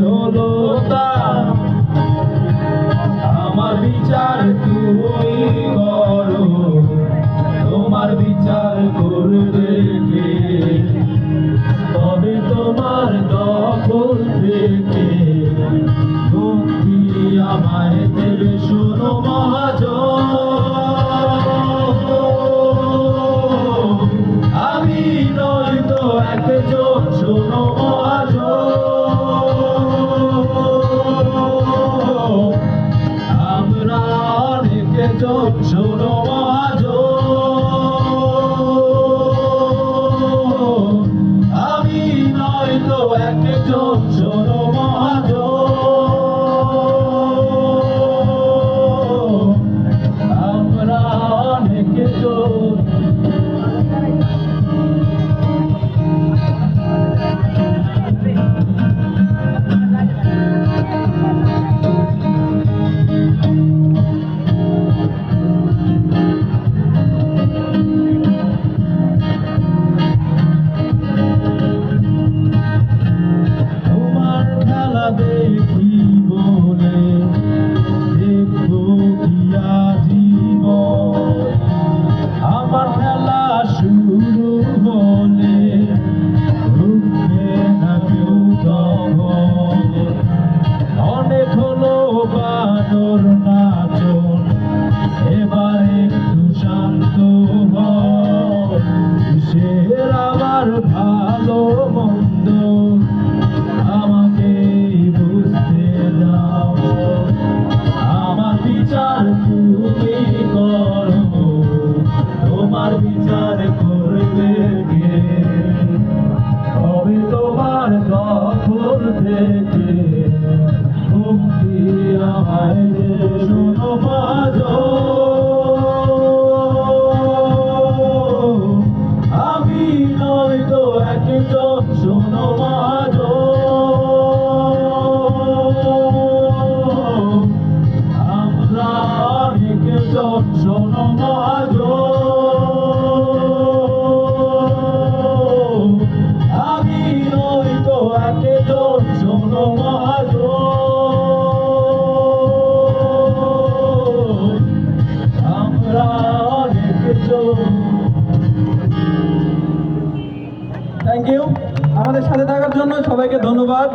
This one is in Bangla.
হলো তা। আমার বিচার তুমি করো। তোমার বিচার করবে তবে তোমার দখল থেকে মুক্তি আমায় দেবে, শোনো মহাজন। আমি নয় তো একজন, শোনো show. বানর তো শোনো বাজো আমরা অনেকজন শোনো আমি নই তো একজন শোনো বাজো আমরা অনেকজন আমাদের সাথে থাকার জন্য সবাইকে ধন্যবাদ।